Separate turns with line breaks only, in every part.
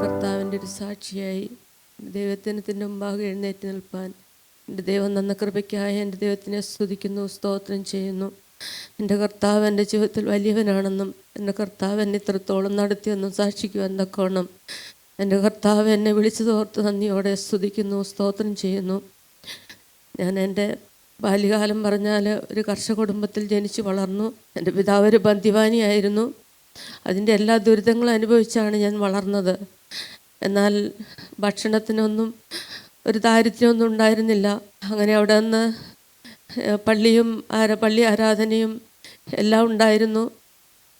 കർത്താവിന്റെ ഒരു സാക്ഷിയായി ദൈവത്തിനത്തിന്റെ മുമ്പാകെ എഴുന്നേറ്റ് നിൽപ്പാൻ എന്റെ ദൈവം നന്ന കൃപയ്ക്കായി എന്റെ ദൈവത്തിനെ സ്തുതിക്കുന്നു സ്തോത്രം ചെയ്യുന്നു. എന്റെ കർത്താവ് എന്റെ ജീവിതത്തിൽ വലിയവനാണെന്നും എന്റെ കർത്താവ് എന്നെ ഇത്രത്തോളം നടത്തിയെന്നും സാക്ഷിക്കുവാൻ തക്കോണം എന്റെ കർത്താവ് എന്നെ വിളിച്ചു തോർത്ത് നന്ദിയോടെ സ്തുതിക്കുന്നു സ്തോത്രം ചെയ്യുന്നു. ഞാൻ എന്റെ ബാല്യകാലം പറഞ്ഞാൽ ഒരു കർഷക കുടുംബത്തിൽ ജനിച്ചു വളർന്നു. എന്റെ പിതാവ് ഒരു ബന്ധിവാനിയായിരുന്നു അതിന്റെ എല്ലാ ദുരിതങ്ങളും അനുഭവിച്ചാണ് ഞാൻ വളർന്നത്. എന്നാൽ ഭക്ഷണത്തിനൊന്നും ഒരു ദാരിദ്ര്യമൊന്നും ഉണ്ടായിരുന്നില്ല. അങ്ങനെ അവിടെ നിന്ന് പള്ളിയും ആര പള്ളി ആരാധനയും എല്ലാം ഉണ്ടായിരുന്നു.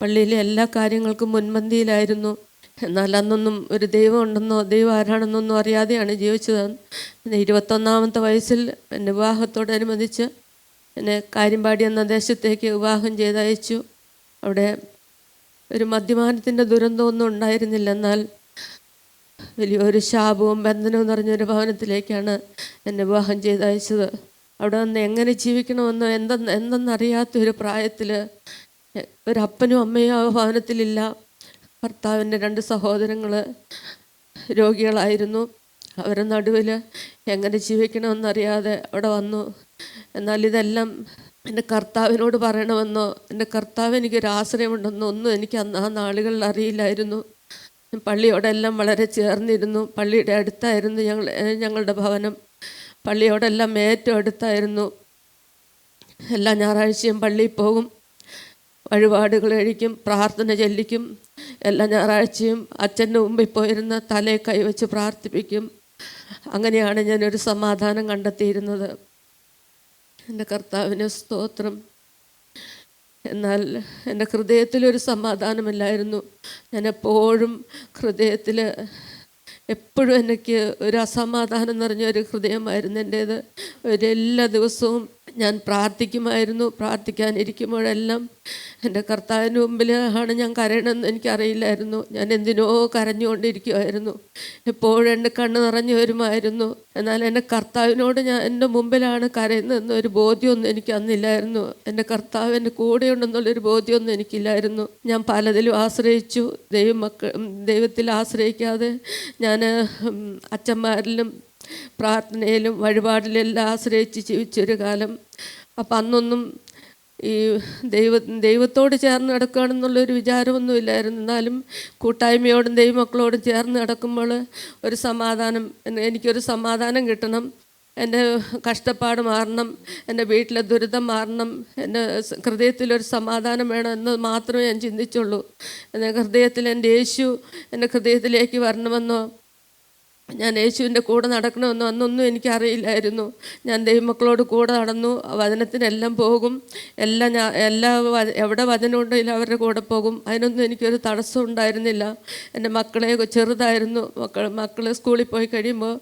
പള്ളിയിലെ എല്ലാ കാര്യങ്ങൾക്കും മുൻപന്തിയിലായിരുന്നു. എന്നാൽ അന്നൊന്നും ഒരു ദൈവം ഉണ്ടെന്നോ ദൈവം ആരാണെന്നൊന്നും അറിയാതെയാണ് ജീവിച്ചത്. പിന്നെ ഇരുപത്തൊന്നാമത്തെ വയസ്സിൽ എന്റെ വിവാഹത്തോടനുബന്ധിച്ച് എന്നെ കാര്യമ്പാടി എന്ന ദേശത്തേക്ക് വിവാഹം ചെയ്തയച്ചു. അവിടെ ഒരു മദ്യപാനത്തിന്റെ ദുരന്തമൊന്നും ഉണ്ടായിരുന്നില്ല. എന്നാൽ വലിയൊരു ശാപവും ബന്ധനവും നിറഞ്ഞൊരു ഭവനത്തിലേക്കാണ് എന്നെ വിവാഹം ചെയ്തയച്ചത്. അവിടെ നിന്ന് എങ്ങനെ ജീവിക്കണമെന്നോ എന്തെന്ന് എന്തെന്നറിയാത്ത ഒരു പ്രായത്തിൽ ഒരു അപ്പനും അമ്മയും ആ ഭവനത്തിലില്ല. ഭർത്താവിന്റെ രണ്ട് സഹോദരങ്ങൾ രോഗികളായിരുന്നു. അവരെ നടുവിൽ എങ്ങനെ ജീവിക്കണമെന്നറിയാതെ അവിടെ വന്നു. എന്നാൽ ഇതെല്ലാം എന്റെ കർത്താവിനോട് പറയണമെന്നോ എന്റെ കർത്താവ് എനിക്കൊരു ആശ്രയമുണ്ടെന്നോ ഒന്നും എനിക്ക് അന്ന് ആ നാളുകളിൽ അറിയില്ലായിരുന്നു. പള്ളിയോടെല്ലാം വളരെ ചേർന്നിരുന്നു. പള്ളിയുടെ അടുത്തായിരുന്നു ഞങ്ങൾ ഞങ്ങളുടെ ഭവനം. പള്ളിയോടെല്ലാം ഏറ്റവും അടുത്തായിരുന്നു. എല്ലാ ഞായറാഴ്ചയും പള്ളിയിൽ പോകും. വഴിപാടുകൾ കഴിക്കും പ്രാർത്ഥന ചൊല്ലിക്കും. എല്ലാ ഞായറാഴ്ചയും അച്ഛന്റെ മുമ്പിൽ പോയിരുന്ന തലയെ കൈവച്ച് പ്രാർത്ഥിപ്പിക്കും. അങ്ങനെയാണ് ഞാനൊരു സമാധാനം കണ്ടെത്തിയിരുന്നത്. എന്റെ കർത്താവിന് സ്തോത്രം. എന്നാൽ എന്റെ ഹൃദയത്തിലൊരു സമാധാനമില്ലായിരുന്നു. ഞാൻ എപ്പോഴും ഹൃദയത്തിൽ എപ്പോഴും എനിക്ക് ഒരു അസമാധാനം നിറഞ്ഞ ഒരു ഹൃദയമായിരുന്നു എന്റേത്. ഒരു എല്ലാ ദിവസവും ഞാൻ പ്രാർത്ഥിക്കുമായിരുന്നു പ്രാർത്ഥിക്കാനിരിക്കുമ്പോഴെല്ലാം എന്റെ കർത്താവിന് മുമ്പിൽ ആണ് ഞാൻ കരയണമെന്ന് എനിക്കറിയില്ലായിരുന്നു. ഞാൻ എന്തിനോ കരഞ്ഞുകൊണ്ടിരിക്കുമായിരുന്നു എപ്പോഴും എന്റെ കണ്ണ് നിറഞ്ഞു വരുമായിരുന്നു. എന്നാൽ എന്റെ കർത്താവിനോട് ഞാൻ എന്റെ മുമ്പിലാണ് കരയുന്നതെന്ന് ഒരു ബോധ്യമൊന്നും എനിക്ക് അന്നില്ലായിരുന്നു. എന്റെ കർത്താവ് എന്റെ കൂടെയുണ്ടെന്നുള്ളൊരു ബോധ്യമൊന്നും എനിക്കില്ലായിരുന്നു. ഞാൻ പലതിലും ആശ്രയിച്ചു. ദൈവമക്ക ദൈവത്തിൽ ആശ്രയിക്കാതെ ഞാൻ അച്ഛന്മാരിലും പ്രാർത്ഥനയിലും വഴിപാടിലും എല്ലാം ആശ്രയിച്ച് ജീവിച്ചൊരു കാലം. അപ്പം അന്നൊന്നും ഈ ദൈവ ദൈവത്തോട് ചേർന്ന് നടക്കുകയാണെന്നുള്ളൊരു വിചാരമൊന്നും ഇല്ലായിരുന്നു എന്നാലും കൂട്ടായ്മയോടും ദൈവമക്കളോടും ചേർന്ന് നടക്കുമ്പോൾ ഒരു സമാധാനം എനിക്കൊരു സമാധാനം കിട്ടണം. എന്റെ കഷ്ടപ്പാട് മാറണം. എന്റെ വീട്ടിലെ ദുരിതം മാറണം. എന്റെ ഹൃദയത്തിലൊരു സമാധാനം വേണം എന്ന് മാത്രമേ ഞാൻ ചിന്തിച്ചുള്ളൂ. എന്റെ ഹൃദയത്തിൽ എന്റെ യേശു എന്റെ ഹൃദയത്തിലേക്ക് വരണമെന്നോ ഞാൻ യേശുവിന്റെ കൂടെ നടക്കണമെന്നോ അന്നൊന്നും എനിക്കറിയില്ലായിരുന്നു. ഞാൻ ദൈവമക്കളോട് കൂടെ നടന്നു. വചനത്തിനെല്ലാം പോകും. എല്ലാം ഞാൻ എല്ലാ എവിടെ വചനം ഉണ്ടെങ്കിലും അവരുടെ കൂടെ പോകും. അതിനൊന്നും എനിക്കൊരു തടസ്സം ഉണ്ടായിരുന്നില്ല. എന്റെ മക്കളെ ചെറുതായിരുന്നു. മക്കൾ മക്കൾ സ്കൂളിൽ പോയി കഴിയുമ്പോൾ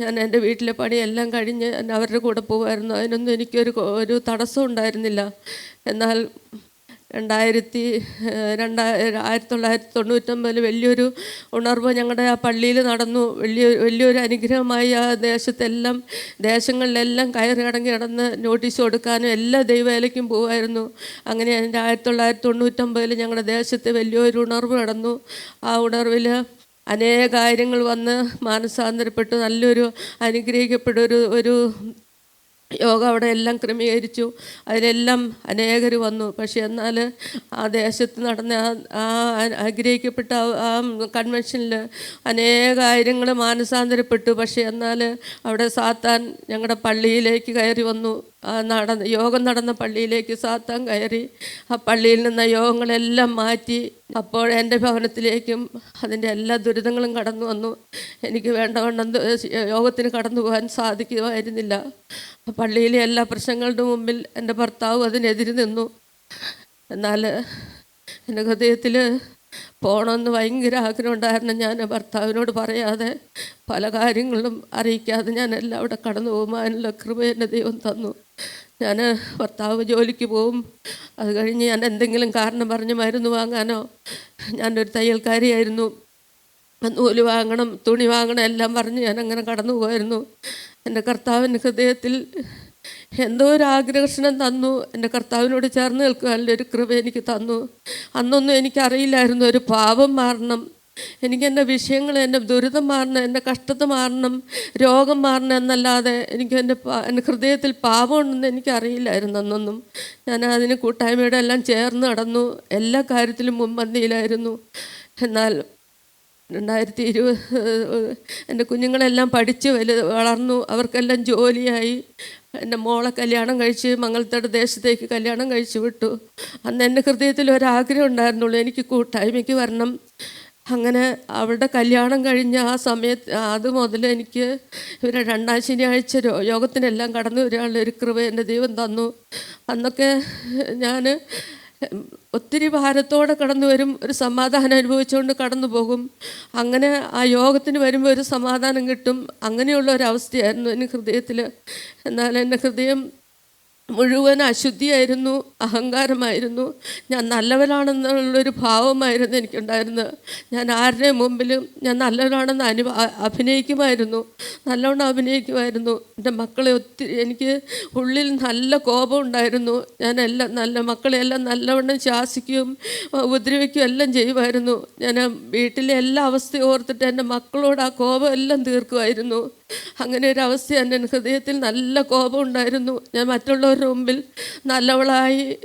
ഞാൻ എന്റെ വീട്ടിലെ പണിയെല്ലാം കഴിഞ്ഞ് അവരുടെ കൂടെ പോകുമായിരുന്നു. അതിനൊന്നും എനിക്കൊരു ഒരു തടസ്സം ഉണ്ടായിരുന്നില്ല. എന്നാൽ രണ്ടായിരത്തി രണ്ടാ ആയിരത്തി തൊള്ളായിരത്തി തൊണ്ണൂറ്റൊമ്പതിൽ വലിയൊരു ഉണർവ് ഞങ്ങളുടെ ആ പള്ളിയിൽ നടന്നു. വലിയ വലിയൊരു അനുഗ്രഹമായി ആ ദേശത്തെല്ലാം ദേശങ്ങളിലെല്ലാം കയറി നടന്ന് നോട്ടീസ് കൊടുക്കാനും എല്ലാ ദൈവവേലയ്ക്കും പോകുമായിരുന്നു അങ്ങനെ എന്റെ ആയിരത്തി തൊള്ളായിരത്തി തൊണ്ണൂറ്റൊമ്പതിൽ ഞങ്ങളുടെ ദേശത്ത് വലിയൊരു ഉണർവ് നടന്നു. ആ ഉണർവിൽ അനേക കാര്യങ്ങൾ വന്ന് മാനസാന്തരപ്പെട്ട്. നല്ലൊരു അനുഗ്രഹിക്കപ്പെട്ട ഒരു ഒരു യോഗ അവിടെ എല്ലാം ക്രമീകരിച്ചു. അതിലെല്ലാം അനേകർ വന്നു. പക്ഷേ എന്നാൽ ആ ദേശത്ത് നടന്ന ആ ആഗ്രഹിക്കപ്പെട്ട ആ- കൺവെൻഷനിൽ അനേകായിരങ്ങൾ മാനസാന്തരപ്പെട്ടു. പക്ഷേ എന്നാൽ അവിടെ സാത്താൻ ഞങ്ങളുടെ പള്ളിയിലേക്ക് കയറി വന്നു. നടന്ന യോഗം നടന്ന പള്ളിയിലേക്ക് സാത്താൻ കയറി. ആ പള്ളിയിൽ നിന്ന് യോഗങ്ങളെല്ലാം മാറ്റി. അപ്പോൾ എന്റെ ഭവനത്തിലേക്കും അതിന്റെ എല്ലാ ദുരിതങ്ങളും കടന്നു വന്നു. എനിക്ക് വേണ്ടവണ്ണം യോഗത്തിന് കടന്നു പോകാൻ സാധിക്കുമായിരുന്നില്ല. പള്ളിയിലെ എല്ലാ പ്രശ്നങ്ങളുടെ മുമ്പിൽ എന്റെ ഭർത്താവ് അതിനെതിരെ നിന്നു. എന്നാൽ എന്റെ ഹൃദയത്തിൽ പോകണമെന്ന് ഭയങ്കര ആഗ്രഹം ഉണ്ടായിരുന്നു. ഞാൻ ഭർത്താവിനോട് പറയാതെ പല കാര്യങ്ങളും അറിയിക്കാതെ ഞാൻ എല്ലാം അവിടെ കടന്നു പോകുമ്പോൾ കൃപ എന്റെ ദൈവം തന്നു. ഞാൻ ഭർത്താവ് ജോലിക്ക് പോവും അത് കഴിഞ്ഞ് ഞാൻ എന്തെങ്കിലും കാരണം പറഞ്ഞ് മരുന്ന് വാങ്ങാനോ ഞാനൊരു തയ്യൽക്കാരിയായിരുന്നു. നൂൽ വാങ്ങണം തുണി വാങ്ങണം എല്ലാം പറഞ്ഞ് ഞാൻ അങ്ങനെ കടന്നു പോയിരുന്നു. എന്റെ കർത്താവിന്റെ ഹൃദയത്തിൽ എന്തോ ഒരു ആഗ്രഹർഷണം തന്നു. എന്റെ കർത്താവിനോട് ചേർന്ന് നിൽക്കുവാനുള്ള ഒരു കൃപ എനിക്ക് തന്നു. അന്നൊന്നും എനിക്കറിയില്ലായിരുന്നു. ഒരു പാപം മാറണം. എനിക്ക് എന്റെ വിഷയങ്ങൾ എന്റെ ദുരിതം മാറണം എന്റെ കഷ്ടത മാറണം രോഗം മാറണം എന്നല്ലാതെ എനിക്ക് എന്റെ എന്റെ ഹൃദയത്തിൽ പാപമുണ്ടെന്ന് എനിക്കറിയില്ലായിരുന്നു അന്നൊന്നും. ഞാൻ അതിന് കൂട്ടായ്മയുടെ എല്ലാം ചേർന്ന് നടന്നു. എല്ലാ കാര്യത്തിലും മുൻപന്തിയിലായിരുന്നു. എന്നാൽ രണ്ടായിരത്തി ഇരുപത് എന്റെ കുഞ്ഞുങ്ങളെല്ലാം പഠിച്ച് വലു വളർന്നു. അവർക്കെല്ലാം ജോലിയായി. എന്റെ മോളെ കല്യാണം കഴിച്ച് മംഗലത്തോട് ദേശത്തേക്ക് കല്യാണം കഴിച്ചു വിട്ടു. അന്ന് എന്റെ ഹൃദയത്തിൽ ഒരാഗ്രഹം ഉണ്ടായിരുന്നുള്ളൂ എനിക്ക് കൂട്ടായ്മയ്ക്ക് വരണം. അങ്ങനെ അവളുടെ കല്യാണം കഴിഞ്ഞ ആ സമയത്ത് അത് മുതൽ എനിക്ക് ഇവരെ രണ്ടാം ശനിയാഴ്ച യോഗത്തിനെല്ലാം കടന്നു വരാനുള്ള ഒരു കൃപ എന്റെ ദൈവം തന്നു. അന്നൊക്കെ ഞാൻ ഒത്തിരി ഭാരത്തോടെ കടന്നു വരും ഒരു സമാധാനം അനുഭവിച്ചുകൊണ്ട് കടന്നു പോകും. അങ്ങനെ ആ യോഗത്തിന് വരുമ്പോൾ ഒരു സമാധാനം കിട്ടും. അങ്ങനെയുള്ള ഒരു അവസ്ഥയായിരുന്നു എന്റെ ഹൃദയത്തിൽ എന്നാൽ എന്റെ ഹൃദയം മുഴുവൻ അശുദ്ധിയായിരുന്നു അഹങ്കാരമായിരുന്നു. ഞാൻ നല്ലവനാണെന്നുള്ളൊരു ഭാവമായിരുന്നു എനിക്കുണ്ടായിരുന്നത്. ഞാൻ ആരുടെ മുമ്പിലും ഞാൻ നല്ലവനാണെന്ന് അനു അഭിനയിക്കുമായിരുന്നു. നല്ലവണ്ണം അഭിനയിക്കുമായിരുന്നു. എന്റെ മക്കളെ ഒത്തിരി എനിക്ക് ഉള്ളിൽ നല്ല കോപം ഉണ്ടായിരുന്നു. ഞാൻ എല്ലാം നല്ല മക്കളെ എല്ലാം നല്ലവണ്ണം ശാസിക്കുകയും ഉപദ്രവിക്കുകയും എല്ലാം ചെയ്യുമായിരുന്നു. ഞാൻ വീട്ടിലെ എല്ലാ അവസ്ഥയും ഓർത്തിട്ട് എന്റെ മക്കളോട് ആ കോപം എല്ലാം തീർക്കുമായിരുന്നു. അങ്ങനെ ഒരു അവസ്ഥ എന്റെ ഹൃദയത്തിൽ നല്ല കോപം ഉണ്ടായിരുന്നു. ഞാൻ മറ്റുള്ളവരുടെ മുമ്പിൽ നല്ലവളായി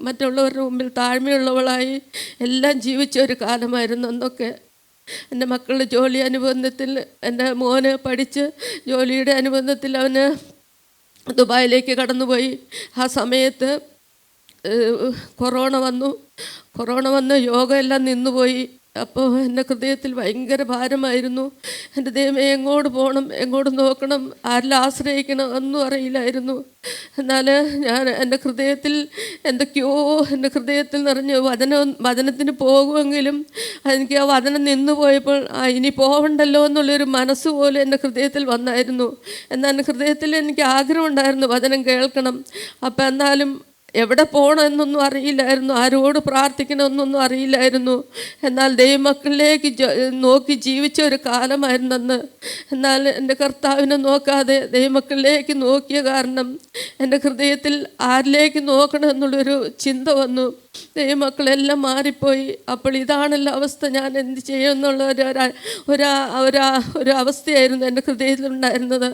മറ്റുള്ളവരുടെ മുമ്പിൽ താഴ്മയുള്ളവളായി എല്ലാം ജീവിച്ച ഒരു കാലമായിരുന്നു അന്നൊക്കെ. എന്റെ മക്കളുടെ ജോലി അനുബന്ധത്തിൽ എന്റെ മോന് പഠിച്ച് ജോലിയുടെ അനുബന്ധത്തിൽ അവന് ദുബായിലേക്ക് കടന്നുപോയി. ആ സമയത്ത് കൊറോണ വന്നു. കൊറോണ വന്ന് യോഗ എല്ലാം നിന്നുപോയി. അപ്പോൾ എന്റെ ഹൃദയത്തിൽ ഭയങ്കര ഭാരമായിരുന്നു. എന്റെ ദൈവമേ എങ്ങോട്ട് പോകണം എങ്ങോട്ട് നോക്കണം? ആരിൽ ആശ്രയിക്കണം ഒന്നും അറിയില്ലായിരുന്നു. എന്നാൽ ഞാൻ എന്റെ ഹൃദയത്തിൽ എന്തൊക്കെയോ എന്റെ ഹൃദയത്തിൽ നിറഞ്ഞ് വചനം വചനത്തിന് പോകുമെങ്കിലും എനിക്ക് ആ വചനം നിന്നു പോയപ്പോൾ ആ ഇനി പോകണ്ടല്ലോ എന്നുള്ളൊരു മനസ്സ് പോലെ എന്റെ ഹൃദയത്തിൽ വന്നായിരുന്നു. എന്നാൽ എന്റെ ഹൃദയത്തിൽ എനിക്ക് ആഗ്രഹമുണ്ടായിരുന്നു വചനം കേൾക്കണം. അപ്പം എന്നാലും എവിടെ പോകണം എന്നൊന്നും അറിയില്ലായിരുന്നു ആരോട് പ്രാർത്ഥിക്കണമെന്നൊന്നും അറിയില്ലായിരുന്നു. എന്നാൽ ദൈവമക്കളിലേക്ക് നോക്കി ജീവിച്ച ഒരു കാലമായിരുന്നു അന്ന് എന്നാൽ എന്റെ കർത്താവിനെ നോക്കാതെ ദൈവമക്കളിലേക്ക് നോക്കിയ കാരണം എന്റെ ഹൃദയത്തിൽ ആരിലേക്ക് നോക്കണം എന്നുള്ളൊരു ചിന്ത വന്നു. ദൈവമക്കളെല്ലാം മാറിപ്പോയി. അപ്പോൾ ഇതാണല്ലോ അവസ്ഥ. ഞാൻ എന്ത് ചെയ്യും എന്നുള്ള ഒരു ഒരു- ഒരു ഒരു ഒരു അവസ്ഥയായിരുന്നു എന്റെ ഹൃദയത്തിലുണ്ടായിരുന്നത്.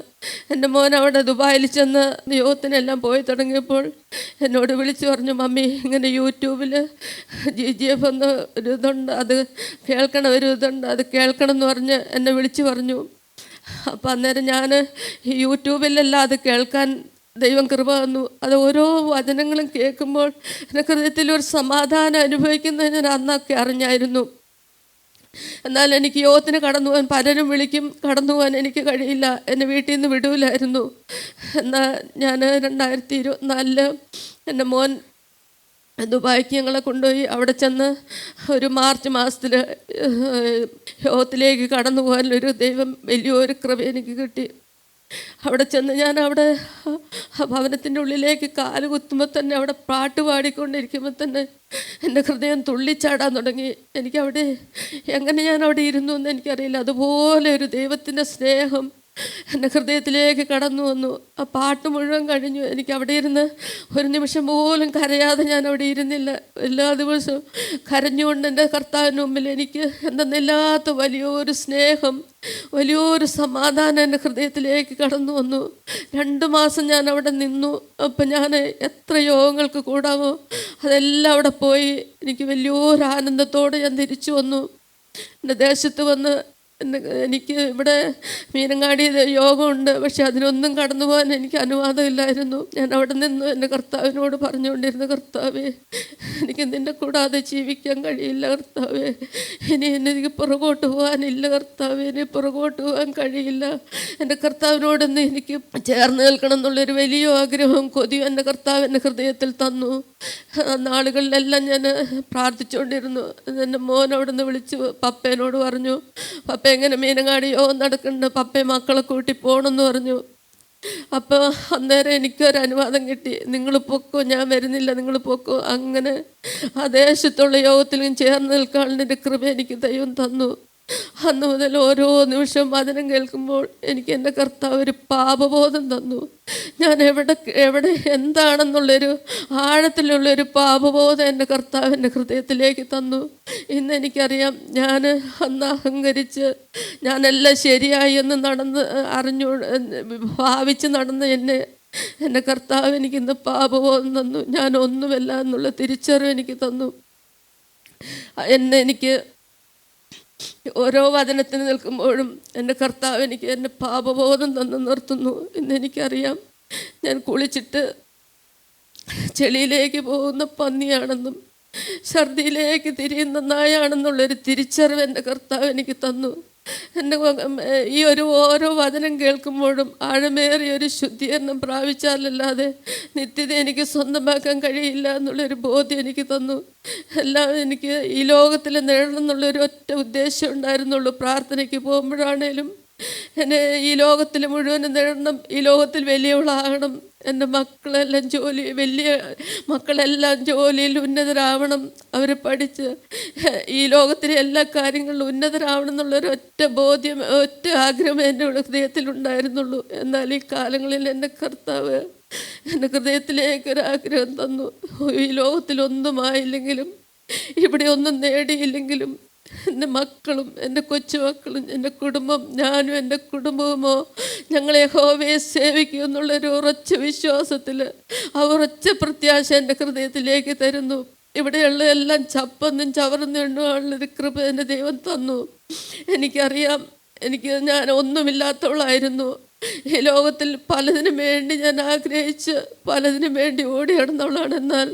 എന്റെ മോൻ അവിടെ ദുബായിൽ ചെന്ന് യോഗത്തിനെല്ലാം പോയി തുടങ്ങിയപ്പോൾ എന്നോട് വിളിച്ചു പറഞ്ഞു മമ്മി ഇങ്ങനെ യൂട്യൂബിൽ ജി ജി എഫ് എന്ന് ഒരു ഇതുണ്ട്. അത് കേൾക്കണം ഒരു ഇതുണ്ട്. അത് കേൾക്കണം എന്ന് പറഞ്ഞ് എന്നെ വിളിച്ചു പറഞ്ഞു. അപ്പം അന്നേരം ഞാൻ യൂട്യൂബിലല്ല അത് കേൾക്കാൻ ദൈവം കൃപ വന്നു അത് ഓരോ വചനങ്ങളും കേൾക്കുമ്പോൾ എന്റെ ഹൃദയത്തിൽ ഒരു സമാധാനം അനുഭവിക്കുന്നത് ഞാൻ അന്നൊക്കെ അറിഞ്ഞായിരുന്നു. എന്നാൽ എനിക്ക് യോഗത്തിന് കടന്നു പോകാൻ പലരും വിളിക്കും കടന്നു പോകാൻ എനിക്ക് കഴിയില്ല എന്നെ വീട്ടിൽ നിന്ന് വിടൂലായിരുന്നു. എന്നാൽ ഞാൻ രണ്ടായിരത്തി ഇരുപത്തിനാലിൽ എന്റെ മോൻ ദുബായിക്ക് ഞങ്ങളെ കൊണ്ടുപോയി. അവിടെ ചെന്ന് ഒരു മാർച്ച് മാസത്തിൽ യോഗത്തിലേക്ക് കടന്നു പോകാനൊരു ദൈവം വലിയൊരു കൃപ എനിക്ക് കിട്ടി. അവിടെ ചെന്ന് ഞാൻ അവിടെ ആ ഭവനത്തിന്റെ ഉള്ളിലേക്ക് കാൽ കുത്തുമ്പോൾ തന്നെ അവിടെ പാട്ട് പാടിക്കൊണ്ടിരിക്കുമ്പോൾ തന്നെ എന്റെ ഹൃദയം തുള്ളിച്ചാടാൻ തുടങ്ങി. എനിക്കവിടെ എങ്ങനെ ഞാൻ അവിടെ ഇരുന്നു എന്ന് എനിക്കറിയില്ല. അതുപോലെ ഒരു ദൈവത്തിന്റെ സ്നേഹം എന്റെ ഹൃദയത്തിലേക്ക് കടന്നു വന്നു. ആ പാട്ട് മുഴുവൻ കഴിഞ്ഞു. എനിക്ക് അവിടെ ഇരുന്ന് ഒരു നിമിഷം പോലും കരയാതെ ഞാൻ അവിടെ ഇരുന്നില്ല. എല്ലാ ദിവസവും കരഞ്ഞുകൊണ്ട് എന്റെ കർത്താവിന് മുമ്പിൽ എനിക്ക് എന്തെന്നില്ലാത്ത വലിയൊരു സ്നേഹം വലിയൊരു സമാധാനം എന്റെ ഹൃദയത്തിലേക്ക് കടന്നു വന്നു. രണ്ട് മാസം ഞാൻ അവിടെ നിന്നു. അപ്പം ഞാൻ എത്ര യോഗങ്ങൾക്ക് കൂടാമോ? അതെല്ലാം അവിടെ പോയി. എനിക്ക് വലിയൊരു ആനന്ദത്തോടെ ഞാൻ തിരിച്ചു വന്നു. എന്റെ ദേശത്ത് വന്ന് എനിക്ക് ഇവിടെ മീനങ്ങാടി യോഗമുണ്ട്. പക്ഷെ അതിനൊന്നും കടന്നു പോകാൻ എനിക്ക് അനുവാദമില്ലായിരുന്നു. ഞാൻ അവിടെ നിന്ന് എന്റെ കർത്താവിനോട് പറഞ്ഞുകൊണ്ടിരുന്ന കർത്താവേ എനിക്ക് നിന്നെ കൂടാതെ ജീവിക്കാൻ കഴിയില്ല കർത്താവേ. ഇനി എനിക്ക് പുറകോട്ട് പോകാനില്ല കർത്താവേ. ഇനി പുറകോട്ട് പോകാൻ കഴിയില്ല. എന്റെ കർത്താവിനോടൊന്ന് എനിക്ക് ചേർന്ന് നിൽക്കണം എന്നുള്ളൊരു വലിയ ആഗ്രഹവും കൊതിയും എന്റെ കർത്താവ് എന്റെ ഹൃദയത്തിൽ തന്നു. നാളുകളിലെല്ലാം ഞാൻ പ്രാർത്ഥിച്ചുകൊണ്ടിരുന്നു. എന്റെ മോൻ അവിടെ നിന്ന് വിളിച്ച് പപ്പേനോട് പറഞ്ഞു പപ്പ എങ്ങനെ മീനങ്ങാടിയോ നടക്കുന്നുണ്ട് പപ്പയെ മക്കളെ കൂട്ടി പോകണമെന്ന് പറഞ്ഞു. അപ്പോൾ അന്നേരം എനിക്കൊരു അനുവാദം കിട്ടി. നിങ്ങൾ പൊക്കോ ഞാൻ വരുന്നില്ല നിങ്ങൾ പൊക്കോ. അങ്ങനെ ആ ദേശത്തുള്ള യോഗത്തിലും ചേർന്ന് നിൽക്കാനുള്ള കൃപ എനിക്ക് ദൈവം തന്നു. അന്ന് മുതൽ ഓരോ നിമിഷം വചനം കേൾക്കുമ്പോൾ എനിക്ക് എന്റെ കർത്താവ് ഒരു പാപബോധം തന്നു. ഞാൻ എവിടെ എവിടെ എന്താണെന്നുള്ളൊരു ആഴത്തിലുള്ളൊരു പാപബോധം എന്റെ കർത്താവ് എന്റെ ഹൃദയത്തിലേക്ക് തന്നു. ഇന്ന് എനിക്കറിയാം ഞാൻ അന്ന് അഹങ്കരിച്ച് ഞാനെല്ലാം ശരിയായി എന്ന് നടന്ന് അറിഞ്ഞു ഭാവിച്ച് നടന്ന് എന്നെ എന്റെ കർത്താവ് എനിക്ക് ഇന്ന് പാപബോധം തന്നു. ഞാൻ ഒന്നുമല്ല എന്നുള്ള തിരിച്ചറിവ് എനിക്ക് തന്നു. എന്നെ എനിക്ക് ഓരോ വചനത്തിന് നിൽക്കുമ്പോഴും എന്റെ കർത്താവ് എനിക്ക് എന്റെ പാപബോധം തന്നു നിർത്തുന്നു എന്ന് എനിക്കറിയാം. ഞാൻ കുളിച്ചിട്ട് ചെളിയിലേക്ക് പോകുന്ന പന്നിയാണെന്നും ഛർദിയിലേക്ക് തിരിയുന്ന നായാണെന്നുള്ളൊരു തിരിച്ചറിവ് എന്റെ കർത്താവ് എനിക്ക് തന്നു. എന്റെ ഈ ഒരു ഓരോ വചനം കേൾക്കുമ്പോഴും ആഴമേറിയ ഒരു ശുദ്ധീകരണം പ്രാപിച്ചാലല്ലാതെ നിത്യത എനിക്ക് സ്വന്തമാക്കാൻ കഴിയില്ല എന്നുള്ളൊരു ബോധ്യം എനിക്ക് തന്നു. എല്ലാം എനിക്ക് ഈ ലോകത്തിൽ നേടണം എന്നുള്ളൊരു ഒറ്റ ഉദ്ദേശം ഉണ്ടായിരുന്നുള്ളൂ പ്രാർത്ഥനയ്ക്ക് പോകുമ്പോഴാണേലും. എന്നെ ഈ ലോകത്തിൽ മുഴുവനും നേടണം ഈ ലോകത്തിൽ വലിയവളാകണം എന്റെ മക്കളെല്ലാം ജോലി വലിയ മക്കളെല്ലാം ജോലിയിൽ ഉന്നതരാവണം. അവർ പഠിച്ച് ഈ ലോകത്തിലെ എല്ലാ കാര്യങ്ങളിലും ഉന്നതരാവണം എന്നുള്ളൊരു ഒറ്റ ബോധ്യം ഒറ്റ ആഗ്രഹം എന്റെ ഹൃദയത്തിൽ ഉണ്ടായിരുന്നുള്ളൂ. എന്നാൽ ഈ കാലങ്ങളിൽ എന്റെ കർത്താവ് എന്റെ ഹൃദയത്തിലേക്ക് ആഗ്രഹം തന്നു. ഈ ലോകത്തിലൊന്നുമായില്ലെങ്കിലും ഇവിടെ ഒന്നും നേടിയില്ലെങ്കിലും എന്റെ മക്കളും എന്റെ കൊച്ചുമക്കളും എന്റെ കുടുംബം ഞാനും എന്റെ കുടുംബവുമോ ഞങ്ങളെ ഹോവയെ സേവിക്കും എന്നുള്ളൊരു ഉറച്ച വിശ്വാസത്തിൽ ആ ഉറച്ച പ്രത്യാശ എന്റെ ഹൃദയത്തിലേക്ക് തരുന്നു. ഇവിടെയുള്ള എല്ലാം ചപ്പന്നും ചവർന്നും എണ്ണുവാനുള്ളൊരു കൃപ എന്റെ ദൈവം തന്നു. എനിക്കറിയാം എനിക്ക് ഞാൻ ഒന്നുമില്ലാത്തവളായിരുന്നു. ഈ ലോകത്തിൽ പലതിനും വേണ്ടി ഞാൻ ആഗ്രഹിച്ച് പലതിനും വേണ്ടി ഓടി നടന്നവളാണ് എന്നാൽ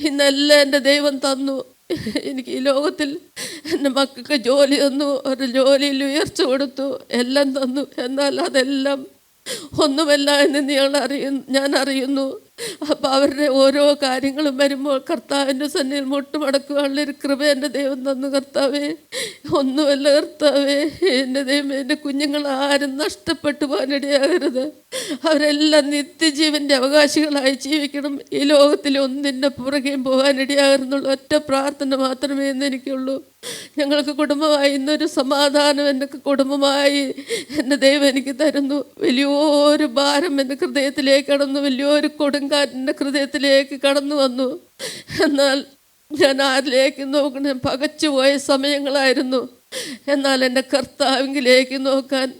ഇന്നെല്ലാം എന്റെ ദൈവം തന്നു. എനിക്ക് ഈ ലോകത്തിൽ എന്റെ മക്കൾക്ക് ജോലി തന്നു ഒരു ജോലിയിൽ ഉയർച്ച കൊടുത്തു എല്ലാം തന്നു. എന്നാൽ അതെല്ലാം ഒന്നുമല്ല എന്ന് ഞാൻ അറിയുന്നു ഞാൻ അറിയുന്നു. അപ്പം അവരുടെ ഓരോ കാര്യങ്ങളും വരുമ്പോൾ കർത്താവിന്റെ സന്നിധിയിൽ മുട്ടുമടക്കുവാനുള്ളൊരു കൃപ എന്റെ ദൈവം തന്നു കർത്താവേ. ഒന്നുമല്ല കർത്താവേ എന്റെ ദൈവം എന്റെ കുഞ്ഞുങ്ങൾ ആരും നഷ്ടപ്പെട്ടു പോകാനിടയാകരുത്. അവരെല്ലാം നിത്യജീവന്റെ അവകാശികളായി ജീവിക്കണം. ഈ ലോകത്തിൽ ഒന്നിന്റെ പുറകെയും പോകാനിടയാകരുന്നുള്ള. ഒറ്റ പ്രാർത്ഥന മാത്രമേ ഇന്ന് എനിക്കുള്ളൂ. ഞങ്ങൾക്ക് കുടുംബമായി ഇന്നൊരു സമാധാനം എന്റെ കുടുംബമായി എന്റെ ദൈവം എനിക്ക് തരുന്നു. വലിയൊരു ഭാരം എന്റെ ഹൃദയത്തിലേക്ക് കടന്നു. വലിയൊരു കൊടുങ്കാറ്റ് കൊടുങ്കാറ്റിന്റെ ഹൃദയത്തിലേക്ക് കടന്നു വന്നു. എന്നാൽ ഞാൻ ആരിലേക്ക് നോക്കണം? പകച്ചുപോയ സമയങ്ങളായിരുന്നു. എന്നാൽ എന്റെ കർത്താവിലേക്ക് നോക്കാൻ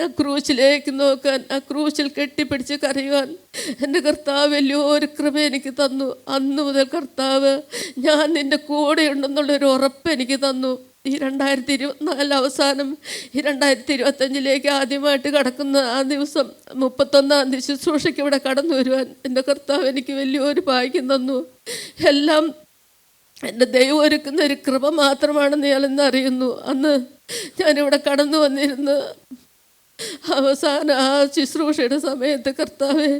ആ ക്രൂശിലേക്ക് നോക്കാൻ ആ ക്രൂശിൽ കെട്ടിപ്പിടിച്ച് കരയുവാൻ എന്റെ കർത്താവ് വലിയൊരു കൃപ എനിക്ക് തന്നു. അന്ന് മുതൽ കർത്താവ് ഞാൻ നിന്റെ കൂടെ ഉണ്ടെന്നുള്ളൊരു ഉറപ്പ് എനിക്ക് തന്നു. ഈ രണ്ടായിരത്തി ഇരുപത്തിനാല് അവസാനം ഈ രണ്ടായിരത്തി ഇരുപത്തഞ്ചിലേക്ക് ആദ്യമായിട്ട് കടക്കുന്ന ആ ദിവസം മുപ്പത്തൊന്നാം തീയതി ശുശ്രൂഷയ്ക്ക് ഇവിടെ കടന്നു വരുവാൻ എന്റെ കർത്താവ് എനിക്ക് വലിയൊരു ഭാഗ്യം തന്നു. എല്ലാം എന്റെ ദൈവം ഒരുക്കുന്ന ഒരു കൃപ മാത്രമാണെന്ന് ഞാനെന്ന് അറിയുന്നു. അന്ന് ഞാനിവിടെ കടന്നു വന്നിരുന്ന് അവസാനം ആ ശുശ്രൂഷയുടെ സമയത്ത് കർത്താവെ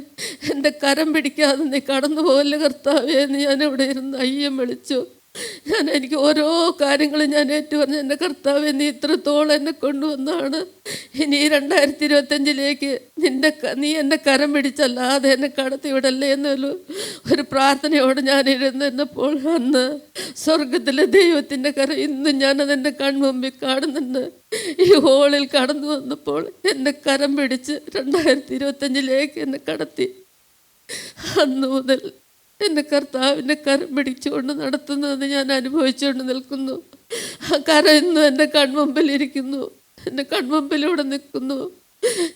എന്റെ കരം പിടിക്കാതെ നീ കടന്നു പോകല്ലേ കർത്താവെ എന്ന് ഞാൻ ഇവിടെ ഇരുന്ന് അയ്യം വിളിച്ചു. ഞാൻ എനിക്ക് ഓരോ കാര്യങ്ങളും ഞാൻ ഏറ്റു പറഞ്ഞു എന്റെ കർത്താവ് നീ ഇത്രത്തോളം എന്നെ കൊണ്ടുവന്നാണ് ഇനി രണ്ടായിരത്തി ഇരുപത്തഞ്ചിലേക്ക് നിന്റെ നീ എന്റെ കരം പിടിച്ചല്ലാതെ എന്നെ കടത്തി വിടല്ലേ എന്നൊരു ഒരു പ്രാർത്ഥനയോട് ഞാൻ ഇരുന്നപ്പോൾ അന്ന് സ്വർഗത്തിലെ ദൈവത്തിന്റെ കരം ഇന്നും ഞാനതെന്റെ കൺമുമ്പിൽ കാണുന്നുണ്ട്. ഈ ഹോളിൽ കടന്നു വന്നപ്പോൾ എന്റെ കരം പിടിച്ച് രണ്ടായിരത്തി ഇരുപത്തഞ്ചിലേക്ക് എന്നെ കടത്തി. അന്ന് മുതൽ എന്റെ കർത്താവിന്റെ കരം പിടിച്ചുകൊണ്ട് നടത്തുന്നത് ഞാൻ അനുഭവിച്ചുകൊണ്ട് നിൽക്കുന്നു. ആ കരം ഇന്നും എന്റെ കൺമുമ്പിൽ ഇരിക്കുന്നു. എന്റെ കൺമുമ്പിലൂടെ നിൽക്കുന്നു.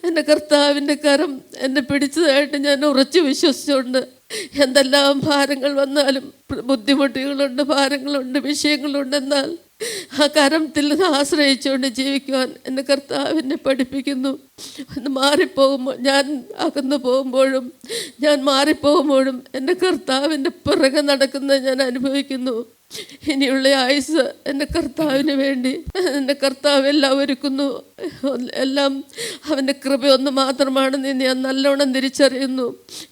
എന്റെ കർത്താവിന്റെ കരം എന്നെ പിടിച്ചതായിട്ട് ഞാൻ ഉറച്ചു വിശ്വസിച്ചുകൊണ്ട് എന്തെല്ലാം ഭാരങ്ങൾ വന്നാലും ബുദ്ധിമുട്ടുകളുണ്ട് ഭാരങ്ങളുണ്ട് വിഷയങ്ങളുണ്ട് എന്നാൽ ആ കരത്തിൽ ആശ്രയിച്ചുകൊണ്ട് ജീവിക്കുവാൻ എന്റെ കർത്താവിനെ പഠിപ്പിക്കുന്നു. ഒന്ന് മാറിപ്പോകുമ്പോൾ ഞാൻ അകന്നു പോകുമ്പോഴും ഞാൻ മാറിപ്പോകുമ്പോഴും എന്റെ കർത്താവിന്റെ പിറകെ നടക്കുന്നത് ഞാൻ അനുഭവിക്കുന്നു. ഇനിയുള്ള ആയുസ് എന്റെ കർത്താവിന് വേണ്ടി. എന്റെ കർത്താവ് എല്ലാം ഒരുക്കുന്നു. എല്ലാം അവന്റെ കൃപയൊന്ന് മാത്രമാണ് മാത്രമാണെന്ന് ഞാൻ നല്ലോണം തിരിച്ചറിയുന്നു.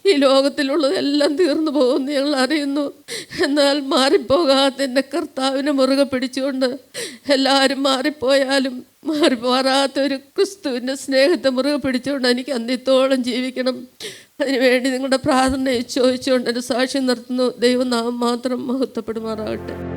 ഈ ലോകത്തിലുള്ളതെല്ലാം തീർന്നു പോകുമെന്ന് ഞങ്ങൾ അറിയുന്നു. എന്നാൽ മാറിപ്പോകാത്ത എന്റെ കർത്താവിനെ മുറുകെ പിടിച്ചുകൊണ്ട് എല്ലാവരും മാറിപ്പോയാലും മാറി മാറാത്ത ഒരു ക്രിസ്തുവിന്റെ സ്നേഹത്തെ മുറുകെ പിടിച്ചുകൊണ്ട് എനിക്ക് അന്നിത്തോളം ജീവിക്കണം. അതിനുവേണ്ടി നിങ്ങളുടെ പ്രാർത്ഥന ചോദിച്ചുകൊണ്ട് എന്റെ സാക്ഷ്യം നിർത്തുന്നു. ദൈവനാമം മാത്രം മഹത്വപ്പെടുമാറാകട്ടെ.